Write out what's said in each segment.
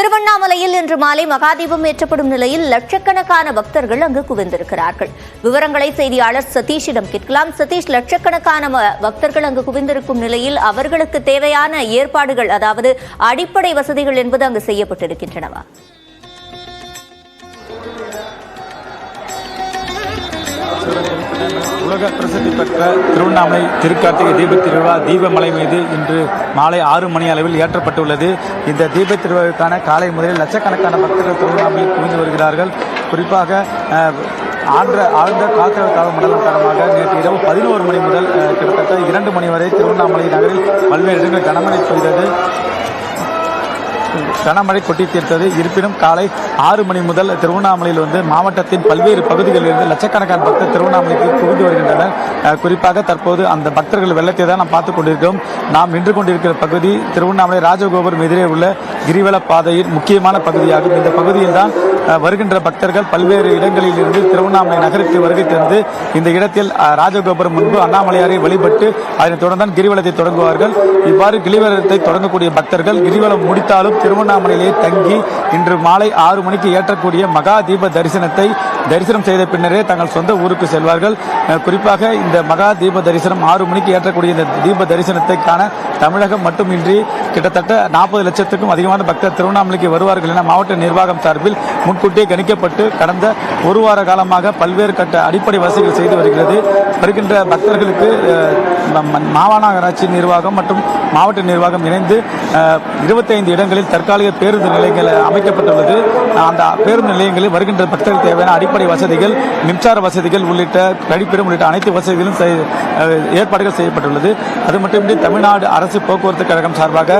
திருவண்ணாமலையில் இன்று மாலை மகாதீபம் ஏற்றப்படும் நிலையில் லட்சக்கணக்கான பக்தர்கள் அங்கு குவிந்திருக்கிறார்கள். விவரங்களை செய்தியாளர் சதீஷிடம் கேட்கலாம். சதீஷ் லட்சக்கணக்கான பக்தர்கள் அங்கு குவிந்திருக்கும் நிலையில் அவர்களுக்கு தேவையான ஏற்பாடுகள் அதாவது அடிப்படை வசதிகள் என்பது அங்கு செய்யப்பட்டிருக்கின்றனவா? உலக பிரசித்தி பெற்ற திருவண்ணாமலை திருக்கார்த்திகை தீபத்திருவிழா தீபமலை மீது இன்று மாலை ஆறு மணி அளவில் ஏற்றப்பட்டுள்ளது இந்த தீபத் திருவிழாவுக்கான காலை முதலில் லட்சக்கணக்கான பக்தர்கள் திருவண்ணாமலையில் குவிந்து வருகிறார்கள். குறிப்பாக ஆந்திர ஆழ்ந்த ஆழ்ந்த தாழ்வு மண்டலம் காரணமாக நேற்று இரவு பதினோரு மணி முதல் கிட்டத்தட்ட இரண்டு மணி வரை திருவண்ணாமலை நகரில் பல்வேறு இடங்களில் கனமழை பெய்தது. கனமழை கொட்டி தீர்த்தது. இருப்பினும் காலை ஆறு மணி முதல் திருவண்ணாமலையில் வந்து மாவட்டத்தின் பல்வேறு பகுதிகளில் இருந்து லட்சக்கணக்கான பக்தர் திருவண்ணாமலைக்கு குவிந்து வருகின்றனர். குறிப்பாக தற்போது அந்த பக்தர்கள் வெள்ளத்தை தான் நாம் பார்த்துக் கொண்டிருக்கிறோம். நாம் நின்று கொண்டிருக்கிற பகுதி திருவண்ணாமலை ராஜகோபுரம் எதிரே உள்ள கிரிவல பாதையின் முக்கியமான பகுதியாகும். இந்த பகுதியில் தான் வருகின்ற பக்தர்கள் பல்வேறு இடங்களில் இருந்து திருவண்ணாமலை நகருக்கு வருகை தந்து இந்த இடத்தில் ராஜகோபுரம் முன்பு அண்ணாமலையாரை வழிபட்டு அதனைத் தொடர்ந்தான் கிரிவலத்தை தொடங்குவார்கள். இவ்வாறு கிரிவலத்தை தொடங்கக்கூடிய பக்தர்கள் கிரிவலம் முடித்தாலும் திருவண்ணாமலையிலே தங்கி இன்று மாலை ஆறு மணிக்கு ஏற்றக்கூடிய மகா தீப தரிசனத்தை தரிசனம் செய்த பின்னரே தங்கள் சொந்த ஊருக்கு செல்வார்கள். குறிப்பாக இந்த மகா தீப தரிசனம் ஆறு மணிக்கு ஏற்றக்கூடிய இந்த தீப தரிசனத்தை காண தமிழகம் மட்டுமின்றி கிட்டத்தட்ட நாற்பது லட்சத்துக்கும் அதிகமான பக்தர் திருவண்ணாமலைக்கு வருவார்கள் என மாவட்ட நிர்வாகம் சார்பில் முன்கூட்டியே கணிக்கப்பட்டு கடந்த ஒரு வார காலமாக பல்வேறு கட்ட அடிப்படை வசதிகள் செய்து வருகிறது. வருகின்ற பக்தர்களுக்கு அஹ், மாநகராட்சி நிர்வாகம் மற்றும் மாவட்ட நிர்வாகம் இணைந்து இருபத்தைந்து இடங்களில் தற்காலிக பேருந்து நிலையங்கள் அமைக்கப்பட்டுள்ளது. அந்த பேருந்து நிலையங்களில் வருகின்ற பக்தர்கள் தேவையான அடிப்படை வசதிகள் மின்சார வசதிகள் உள்ளிட்ட கழிப்பிடம் உள்ளிட்ட அனைத்து வசதிகளும் செய்- ஏற்பாடுகள் செய்யப்பட்டுள்ளது. அது மட்டுமின்றி தமிழ்நாடு அரசு போக்குவரத்து கழகம் சார்பாக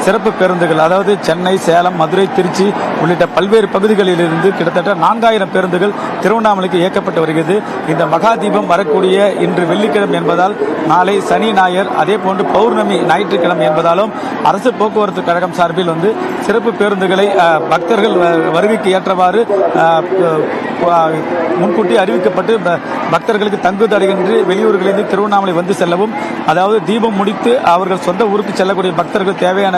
சிறப்பு பேருந்துகள் அதாவது சென்னை சேலம் மதுரை திருச்சி உள்ளிட்ட பல்வேறு பகுதிகளில் இருந்து கிட்டத்தட்ட நான்காயிரம் பேருந்துகள் திருவண்ணாமலைக்கு இயக்கப்பட்டு வருகிறது. இந்த மகா தீபம் வரக்கூடிய இன்று வெள்ளிக்கிழமை என்பதால் நாளை சனி ஞாயர் அதே போன்று பௌர்ணமி ஞாயிற்றுக்கிழமை என்பதாலும் அரசு போக்குவரத்து கழகம் சார்பில் வந்து சிறப்பு பேருந்துகளை பக்தர்கள் வ- வருகைக்கு ஏற்றவாறு முன்கூட்டி அறிவிக்கப்பட்டு பக்தர்களுக்கு தங்கு தடையின்றி வெளியூர்களிலிருந்து திருவண்ணாமலை வந்து செல்லவும் அதாவது தீபம் முடித்து அவர்கள் சொந்த ஊருக்கு செல்லக்கூடிய பக்தர்கள் தேவையான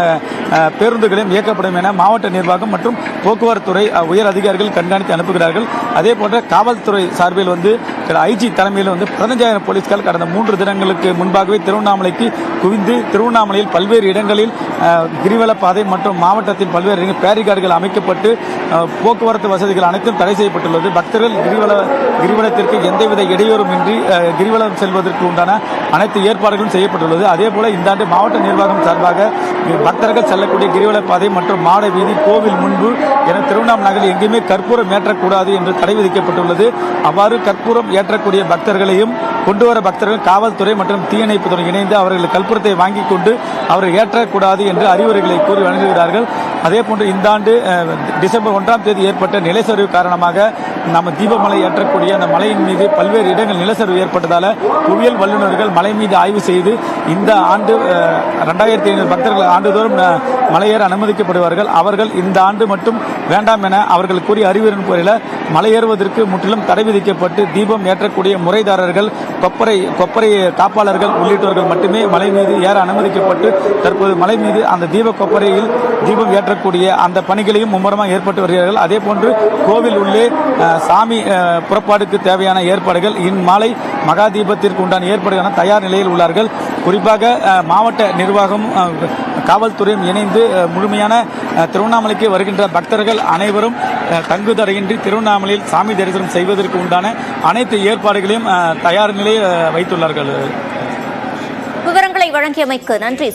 பேருந்துகளையும் இயக்கப்படும் என மாவட்ட நிர்வாகம் மற்றும் போக்குவரத்துறை உயர் அதிகாரிகள் கண்காணித்து அனுப்புகிறார்கள். அதே போன்ற காவல்துறை சார்பில் வந்து ஐஜி தலைமையில் வந்து பதினஞ்சாயிரம் போலீஸ்கள் கடந்த மூன்று தினங்களுக்கு முன்பாகவே திருவண்ணாமலைக்கு குவிந்து திருவண்ணாமலையில் பல்வேறு இடங்களில் அஹ், கிரிவல பாதை மற்றும் மாவட்டத்தின் பல்வேறு பேரிகார்கள் அமைக்கப்பட்டு போக்குவரத்து வசதிகள் அனைத்தும் தடை செய்யப்பட்டுள்ளது. பக்தர்கள் கிரிவல கிரிவலத்திற்கு எந்தவித இடையூறும் இன்றி கிரிவலம் செல்வதற்கு உண்டான அனைத்து ஏற்பாடுகளும் செய்யப்பட்டுள்ளது. அதே போல இந்த ஆண்டு மாவட்ட நிர்வாகம் சார்பாக பக்தர்கள் செல்லக்கூடிய கிரிவல பாதை மற்றும் மாட வீதி கோவில் முன்பு என திருவண்ணாமலை நகரில் எங்கேயுமே கற்பூரம் ஏற்றக்கூடாது என்று தடை விதிக்கப்பட்டுள்ளது. அவ்வாறு கற்பூரம் ஏற்றக்கூடிய பக்தர்களையும் கொண்டு வர பக்தர்கள் காவல்துறை மற்றும் தீயணைப்புத்துறை இணைந்து அவர்கள் கற்பூரத்தை வாங்கிக் கொண்டு அவர்கள் ஏற்றக்கூடாது என்று அறிவுரைகளை கூறி வழங்குகிறார்கள். அதே போன்று இந்த ஆண்டு டிசம்பர் ஒன்றாம் தேதி ஏற்பட்ட நிலச்சரிவு காரணமாக நம்ம தீபமலை ஏற்றக்கூடிய அந்த மலையின் மீது பல்வேறு இடங்கள் நிலச்சரிவு ஏற்பட்டதால் புவியியல் வல்லுநர்கள் மலை மீது ஆய்வு செய்து இந்த ஆண்டு ரெண்டாயிரத்தி ஐநூறு பக்தர்கள் ஆண்டுதோறும் மலையேற அனுமதிக்கப்படுவார்கள். அவர்கள் இந்த ஆண்டு மட்டும் வேண்டாம் என அவர்கள் கூறிய அறிவுரின் பேரில் மலையேறுவதற்கு முற்றிலும் தடை விதிக்கப்பட்டு தீபம் ஏற்றக்கூடிய முறைதாரர்கள் கொப்பரை கொப்பரை காப்பாளர்கள் உள்ளிட்டவர்கள் மட்டுமே மலை மீது ஏற அனுமதிக்கப்பட்டு தற்போது மலை மீது அந்த தீப கொப்பரையில் தீபம் ஏற்ற ஏற்றக்கூடிய அந்த பணிகளையும் மும்முரமாக ஏற்பட்டு வருகிறார்கள். அதே போன்று கோவில் உள்ளே சாமி புறப்பாடுக்கு தேவையான ஏற்பாடுகள் இம்மாலை மகா தீபத்திற்கு உண்டான ஏற்பாடுகள் தயார் நிலையில் உள்ளார்கள். குறிப்பாக மாவட்ட நிர்வாகம் காவல்துறையும் இணைந்து முழுமையான திருவண்ணாமலைக்கு வருகின்ற பக்தர்கள் அனைவரும் தங்குதடையின்றி திருவண்ணாமலையில் சாமி தரிசனம் செய்வதற்கு உண்டான அனைத்து ஏற்பாடுகளையும் தயார் நிலையில் வைத்துள்ளார்கள். விவரங்களை வழங்கியமைக்கு நன்றி